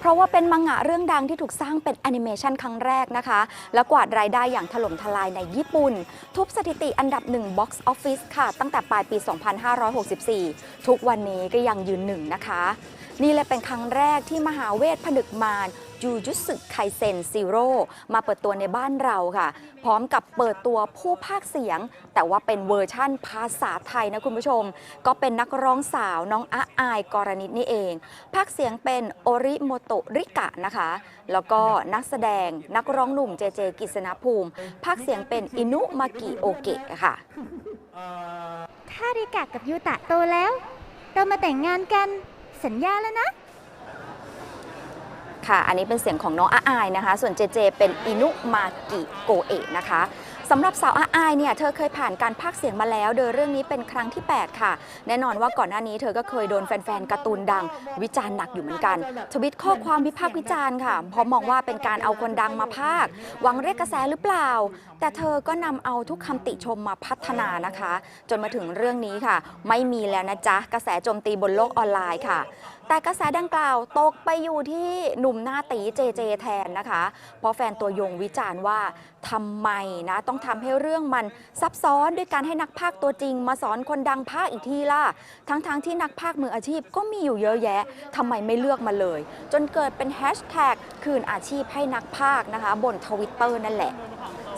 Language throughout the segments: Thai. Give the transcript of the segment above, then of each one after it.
เพราะว่าเป็นมังงะเรื่องดังที่ถูกสร้างเป็นแอนิเมชันครั้งแรกนะคะ และกวาดรายได้อย่างถล่มทลายในญี่ปุ่น ทุบสถิติอันดับหนึ่งบ็อกซ์ออฟฟิศค่ะ ตั้งแต่ปลายปี 2564 ทุกวันนี้ก็ยังยืนหนึ่งนะคะ นี่เลยเป็นครั้งแรกที่มหาเวทผนึกมารจูจุสึไคเซนซีโร่มาเปิดตัวในบ้านเราค่ะ พร้อมกับเปิดตัวผู้พากเสียง แต่ว่าเป็นเวอร์ชั่นภาษาไทยนะคุณผู้ชม ก็เป็นนักร้องสาวน้องอาอายกรณิตนี่เองพากเสียงเป็นโอริโมโตริกะนะคะ แล้วก็นักแสดงนักร้องหนุ่มเจเจกิษณภูมิพากเสียงเป็นอินุมากิโอเกะค่ะถ้าริกะกับยูตะโตแล้วเรามาแต่งงานกัน สัญญาแล้วนะ ค่ะ อันนี้เป็นเสียงของน้องอาอายนะคะ ส่วนเจเจเป็นอินุมากิโกเอะนะคะ สำหรับสาวอาอายเนี่ยเธอเคยผ่านการพากเสียงมาแล้ว โดยเรื่องนี้เป็นครั้งที่ 8 ค่ะ แน่นอนว่าก่อนหน้านี้เธอก็เคยโดนแฟนๆการ์ตูนดัง วิจารณ์หนักอยู่เหมือนกันทวิตข้อความวิพากษ์วิจารณ์ค่ะเพราะมองว่าเป็นการเอาคนดังมาพากหวังเรียกกระแสหรือเปล่า แต่เธอก็นำเอาทุกคำติชมมาพัฒนานะคะ จนมาถึงเรื่องนี้ค่ะ ไม่มีแล้วนะจ๊ะกระแสโจมตีบนโลกออนไลน์ค่ะแต่กระแสดังกล่าวตกไปอยู่ที่หนุ่มหน้าตีเจเจแทนนะคะ เพราะแฟนตัวยงวิจารณ์ว่าทำไมนะต้องทำให้เรื่องมันซับซ้อนด้วยการให้นักพากตัวจริง มาสอนคนดังพากอีกทีล่ะ ทั้งๆทที่นักพากมืออาชีพก็มีอยู่เยอะแยะทำไมไม่เลือกมาเลย จนเกิดเป็นแฮชแท็กคืนอาชีพให้นักพากนะคะ บนทวิตเตอร์นั่นแหละ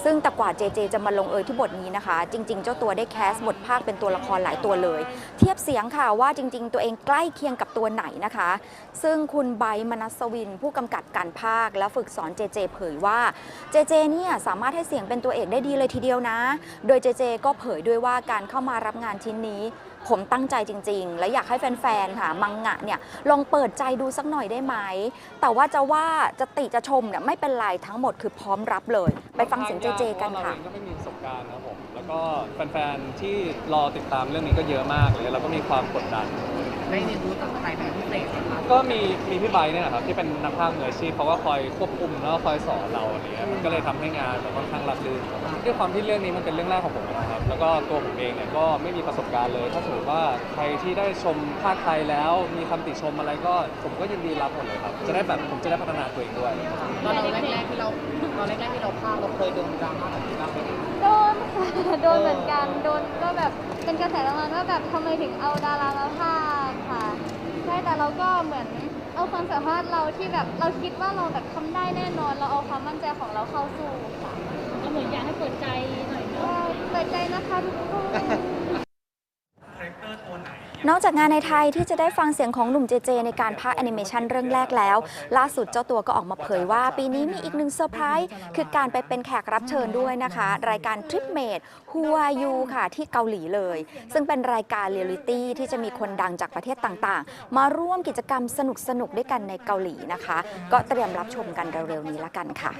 ซึ่งแต่กว่าเจเจจะมาลงเอยที่บทนี้นะคะ จริง ๆ เจ้าตัวได้แคสบทภาคเป็นตัวละครหลายตัวเลย เทียบเสียงค่ะว่าจริง ๆ ตัวเองใกล้เคียงกับตัวไหนนะคะ ซึ่งคุณไบมนัสวิน ผู้กำกับการภาคและฝึกสอนเจเจเผยว่าเจเจเนี่ยสามารถให้เสียงเป็นตัวเอกได้ดีเลยทีเดียวนะ โดยเจเจก็เผยด้วยว่าการเข้ามารับงานชิ้นนี้ ผมตั้งใจจริง ๆ และอยากให้แฟนๆค่ะมังงะเนี่ยลองเปิดใจดูสักหน่อยได้ไหม แต่ว่าจะว่าจะติจะชมเนี่ยไม่เป็นไรทั้งหมดคือพร้อมรับเลย ไปฟังเสียงเจเจกันค่ะ เราเองก็ไม่มีประสบการณ์นะครับผม แล้วก็แฟนๆที่รอติดตามเรื่องนี้ก็เยอะมากเลย เราก็มีความกดดัน ได้เรียนรู้จากใครเป็นพิเศษไหมครับก็มีมีพี่ไบร์ทเนี่ยนะครับที่เป็นนักพากย์มืออาชีพเขาก็คอยควบคุมแล้วก็คอยสอนเราอะไรเงี้ยมันก็เลยทำให้งานแบบค่อนข้างรับรื่นด้วยความที่เรื่องนี้มันเป็นเรื่องแรกของผมนะครับแล้วก็ตัวผมเองเนี่ยก็ไม่มีประสบการณ์เลย ถ้าสมมติว่าใครที่ได้ชมภาคไทยแล้ว มีคำติชมอะไรก็ผมก็ยินดีรับหมดเลยครับจะได้แบบผมจะได้พัฒนาตัวเองด้วย ตอนเราแรกๆที่เราตอนแรกๆที่เราพากย์เราเคยโดนดราม่าแบบนี้บ้างไหมโดนค่ะ โดนเหมือนกัน โดนก็แบบเป็นกระแสประมาณว่าแบบทำไมถึงเอาดารามาพากย์ค่ะใช่ แต่เราก็เหมือนเอาความสามารถเราที่แบบเราคิดว่าเราแบบทำได้แน่นอน เราเอาความมั่นใจของเราเข้าสู้ค่ะเราเหมือนอยากให้เปิดใจหน่อยเนอะก็เปิดใจนะคะทุกคน นอกจากงานในไทยที่จะได้ฟังเสียงของหนุ่มเจเจ ในการพากย์แอนิเมชันเรื่องแรกแล้ว ล่าสุดเจ้าตัวก็ออกมาเผยว่า ปีนี้มีอีกหนึ่งเซอร์ไพรส์คือการไปเป็นแขกรับเชิญด้วยนะคะ รายการ Trip Mate Who Are You ค่ะที่เกาหลีเลย ซึ่งเป็นรายการเรียลลิตี้ที่จะมีคนดังจากประเทศต่างๆ มาร่วมกิจกรรมสนุกๆด้วยกันในเกาหลีนะคะ ก็เตรียมรับชมกันเร็วๆนี้ละกันค่ะ